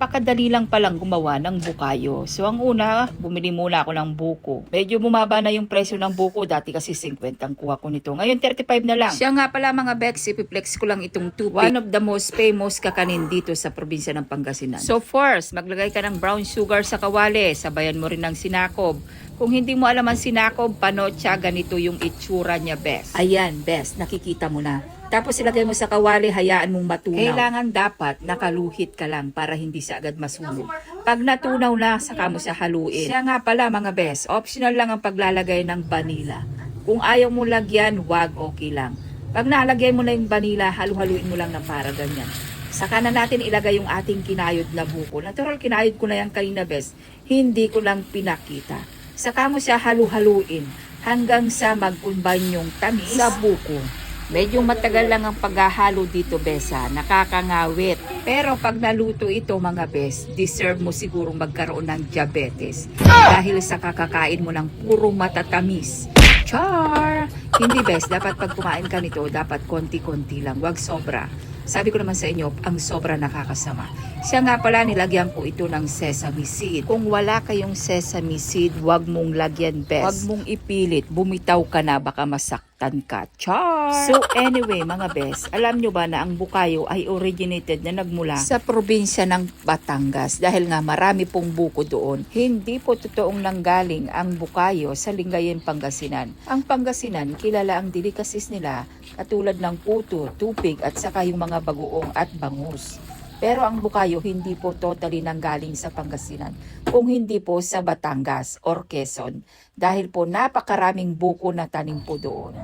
Napakadali lang palang gumawa ng bukayo. So ang una, bumili muna ako ng buko. Medyo bumaba na yung presyo ng buko. Dati kasi 50 ang kuha ko nito. Ngayon 35 na lang. Siya nga pala mga Bex, ipiplex ko lang itong toothpick. One of the most famous kakanin dito sa probinsya ng Pangasinan. So first, maglagay ka ng brown sugar sa kawali. Sabayan mo rin ng sinakob. Kung hindi mo alam ang sinakob, panotsa, ganito yung itsura niya, Bes. Ayan, Bes, nakikita mo na. Tapos ilagay mo sa kawali, hayaan mong matunaw. Kailangan dapat nakaluhit ka lang para hindi siya agad masunog. Pag natunaw na, saka mo siya haluin. Siya nga pala mga bes, optional lang ang paglalagay ng vanilla. Kung ayaw mo lagyan, wag okay lang. Pag nalagay mo na yung vanilla, halu-haluin mo lang na para ganyan. Saka na natin ilagay yung ating kinayod na buko. Natural kinayod ko na yan kanina bes. Hindi ko lang pinakita. Saka mo siya halu-haluin hanggang sa mag-combine yung tamis sa buko. Medyo matagal lang ang paghahalo dito, Besa. Nakakangawit. Pero pag naluto ito, mga bes, deserve mo sigurong magkaroon ng diabetes. Dahil sa kakakain mo ng puro matatamis. Char! Hindi, bes. Dapat pag kumain ka nito, dapat konti-konti lang. Huwag sobra. Sabi ko naman sa inyo, ang sobra nakakasama. Siya nga pala, nilagyan ko ito ng sesame seed. Kung wala kayong sesame seed, wag mong lagyan, bes. Wag mong ipilit. Bumitaw ka na, baka masaktan ka. Char! So anyway, mga bes, alam nyo ba na ang bukayo ay originated na nagmula sa probinsya ng Batangas dahil nga marami pong buko doon. Hindi po totoong nanggaling ang bukayo sa Lingayen, Pangasinan. Ang Pangasinan, kilala ang delicacies nila katulad ng puto, tupig at saka yung mga bagoong at bangus. Pero ang bukayo hindi po totally nanggaling sa Pangasinan, kung hindi po sa Batangas or Quezon, dahil po napakaraming buko na tanim po doon.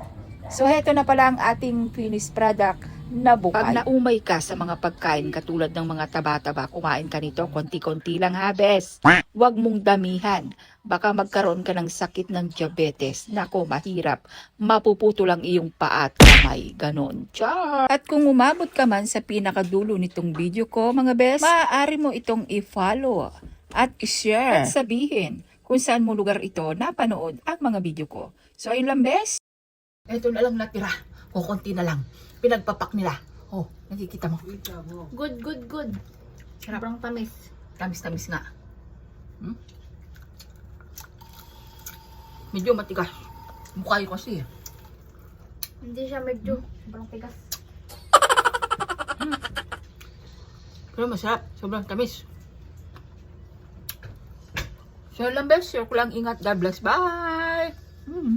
So heto na pala ang ating finished product na bukayo. Pag naumay ka sa mga pagkain katulad ng mga taba-taba, kumain ka nito, konti-konti lang habes. Huwag mong damihan. Baka magkaroon ka ng sakit ng diabetes. Nako, mahirap. Mapuputo lang iyong paa at kamay. Ganon. Char! At kung umabot ka man sa pinakadulo nitong video ko, mga bes, maaari mo itong i-follow at i-share. At sabihin kung saan mo lugar ito napanood ang mga video ko. So, ayun lang, bes. Ito na lang natira. Kukunti na lang. Pinagpapak nila. Oh, nakikita mo. Good, good, good. Sarap. Sobrang tamis. Tamis-tamis nga. Hmm? Medyo matigas. Mukha yun kasi. eh. Hindi siya medyo. Sobrang tigas. Pero masarap. Sobrang tamis. So lang best. Share ko lang ingat. God bless. Bye! Hmm.